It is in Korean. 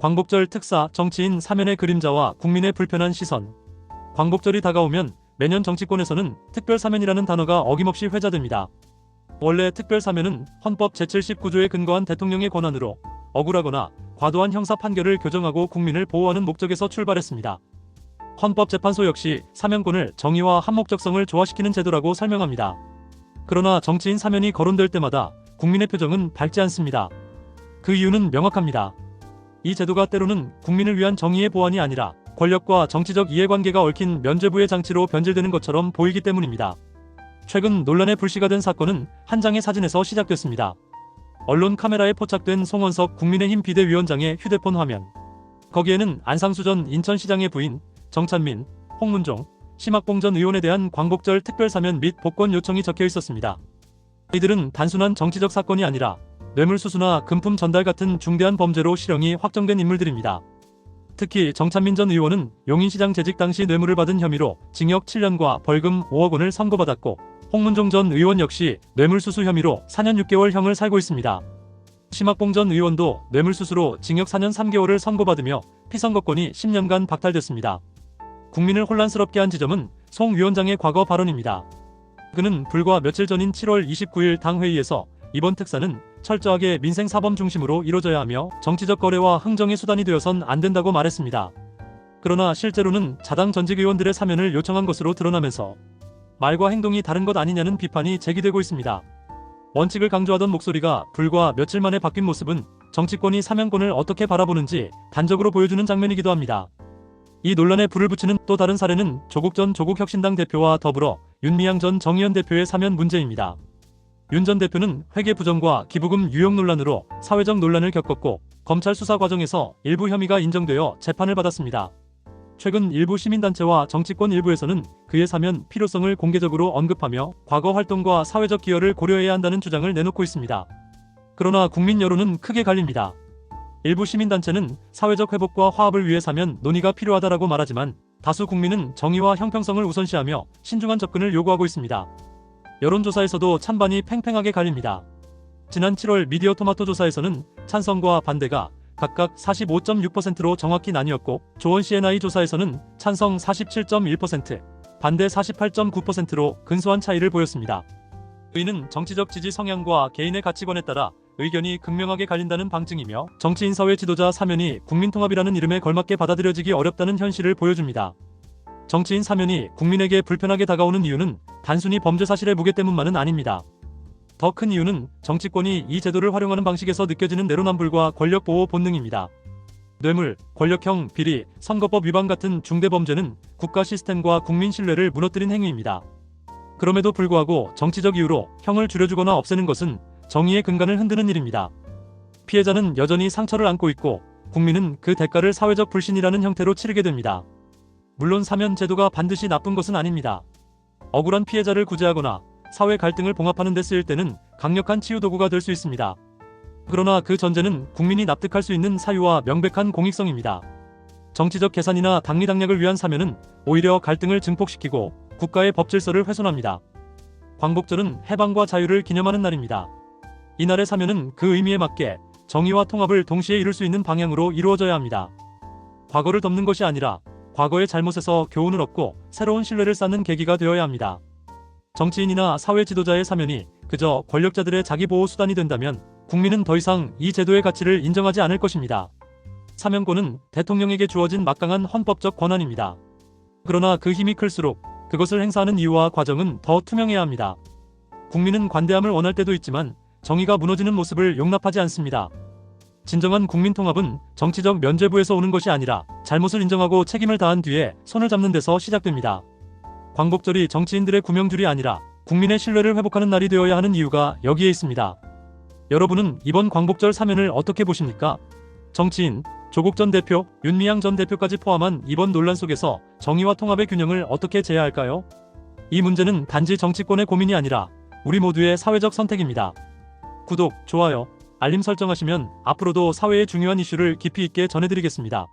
광복절 특사 정치인 사면의 그림자와 국민의 불편한 시선. 광복절이 다가오면 매년 정치권에서는 특별 사면이라는 단어가 어김없이 회자됩니다. 원래 특별 사면은 헌법 제79조에 근거한 대통령의 권한으로 억울하거나 과도한 형사 판결을 교정하고 국민을 보호하는 목적에서 출발했습니다. 헌법재판소 역시 사면권을 정의와 한목적성을 조화시키는 제도라고 설명합니다. 그러나 정치인 사면이 거론될 때마다 국민의 표정은 밝지 않습니다. 그 이유는 명확합니다. 이 제도가 때로는 국민을 위한 정의의 보완이 아니라 권력과 정치적 이해관계가 얽힌 면죄부의 장치로 변질되는 것처럼 보이기 때문입니다. 최근 논란의 불씨가 된 사건은 한 장의 사진에서 시작됐습니다. 언론 카메라에 포착된 송원석 국민의힘 비대위원장의 휴대폰 화면. 거기에는 안상수 전 인천시장의 부인, 정찬민, 홍문종, 심학봉 전 의원에 대한 광복절 특별사면 및 복권 요청이 적혀 있었습니다. 이들은 단순한 정치적 사건이 아니라 뇌물수수나 금품 전달 같은 중대한 범죄로 실형이 확정된 인물들입니다. 특히 정찬민 전 의원은 용인시장 재직 당시 뇌물을 받은 혐의로 징역 7년과 벌금 5억 원을 선고받았고 홍문종 전 의원 역시 뇌물수수 혐의로 4년 6개월형을 살고 있습니다. 심학봉 전 의원도 뇌물수수로 징역 4년 3개월을 선고받으며 피선거권이 10년간 박탈됐습니다. 국민을 혼란스럽게 한 지점은 송 위원장의 과거 발언입니다. 그는 불과 며칠 전인 7월 29일 당 회의에서 이번 특사는 철저하게 민생 사범 중심으로 이뤄져야 하며 정치적 거래와 흥정의 수단이 되어선 안 된다고 말했습니다. 그러나 실제로는 자당 전직 의원들의 사면을 요청한 것으로 드러나면서 말과 행동이 다른 것 아니냐는 비판이 제기되고 있습니다. 원칙을 강조하던 목소리가 불과 며칠 만에 바뀐 모습은 정치권이 사면권을 어떻게 바라보는지 단적으로 보여주는 장면이기도 합니다. 이 논란에 불을 붙이는 또 다른 사례는 조국 전 조국 혁신당 대표와 더불어 윤미향 전 정의연 대표의 사면 문제입니다. 윤 전 대표는 회계 부정과 기부금 유용 논란으로 사회적 논란을 겪었고 검찰 수사 과정에서 일부 혐의가 인정되어 재판을 받았습니다. 최근 일부 시민단체와 정치권 일부에서는 그의 사면 필요성을 공개적으로 언급하며 과거 활동과 사회적 기여를 고려해야 한다는 주장을 내놓고 있습니다. 그러나 국민 여론은 크게 갈립니다. 일부 시민단체는 사회적 회복과 화합을 위해 사면 논의가 필요하다라고 말하지만 다수 국민은 정의와 형평성을 우선시하며 신중한 접근을 요구하고 있습니다. 여론조사에서도 찬반이 팽팽하게 갈립니다. 지난 7월 미디어 토마토 조사에서는 찬성과 반대가 각각 45.6%로 정확히 나뉘었고 조원 CNI 조사에서는 찬성 47.1%, 반대 48.9%로 근소한 차이를 보였습니다. 의는 정치적 지지 성향과 개인의 가치관에 따라 의견이 극명하게 갈린다는 방증이며 정치인 사회 지도자 사면이 국민통합이라는 이름에 걸맞게 받아들여지기 어렵다는 현실을 보여줍니다. 정치인 사면이 국민에게 불편하게 다가오는 이유는 단순히 범죄 사실의 무게 때문만은 아닙니다. 더 큰 이유는 정치권이 이 제도를 활용하는 방식에서 느껴지는 내로남불과 권력 보호 본능입니다. 뇌물, 권력형 비리, 선거법 위반 같은 중대 범죄는 국가 시스템과 국민 신뢰를 무너뜨린 행위입니다. 그럼에도 불구하고 정치적 이유로 형을 줄여주거나 없애는 것은 정의의 근간을 흔드는 일입니다. 피해자는 여전히 상처를 안고 있고 국민은 그 대가를 사회적 불신이라는 형태로 치르게 됩니다. 물론 사면 제도가 반드시 나쁜 것은 아닙니다. 억울한 피해자를 구제하거나 사회 갈등을 봉합하는 데 쓰일 때는 강력한 치유 도구가 될 수 있습니다. 그러나 그 전제는 국민이 납득할 수 있는 사유와 명백한 공익성입니다. 정치적 계산이나 당리당략을 위한 사면은 오히려 갈등을 증폭시키고 국가의 법 질서를 훼손합니다. 광복절은 해방과 자유를 기념하는 날입니다. 이날의 사면은 그 의미에 맞게 정의와 통합을 동시에 이룰 수 있는 방향으로 이루어져야 합니다. 과거를 덮는 것이 아니라 과거의 잘못에서 교훈을 얻고 새로운 신뢰를 쌓는 계기가 되어야 합니다. 정치인이나 사회 지도자의 사면이 그저 권력자들의 자기 보호 수단이 된다면 국민은 더 이상 이 제도의 가치를 인정하지 않을 것입니다. 사면권은 대통령에게 주어진 막강한 헌법적 권한입니다. 그러나 그 힘이 클수록 그것을 행사하는 이유와 과정은 더 투명해야 합니다. 국민은 관대함을 원할 때도 있지만 정의가 무너지는 모습을 용납하지 않습니다. 진정한 국민 통합은 정치적 면죄부에서 오는 것이 아니라 잘못을 인정하고 책임을 다한 뒤에 손을 잡는 데서 시작됩니다. 광복절이 정치인들의 구명줄이 아니라 국민의 신뢰를 회복하는 날이 되어야 하는 이유가 여기에 있습니다. 여러분은 이번 광복절 사면을 어떻게 보십니까? 정치인, 조국 전 대표, 윤미향 전 대표까지 포함한 이번 논란 속에서 정의와 통합의 균형을 어떻게 재야 할까요? 이 문제는 단지 정치권의 고민이 아니라 우리 모두의 사회적 선택입니다. 구독, 좋아요, 알림 설정하시면 앞으로도 사회의 중요한 이슈를 깊이 있게 전해드리겠습니다.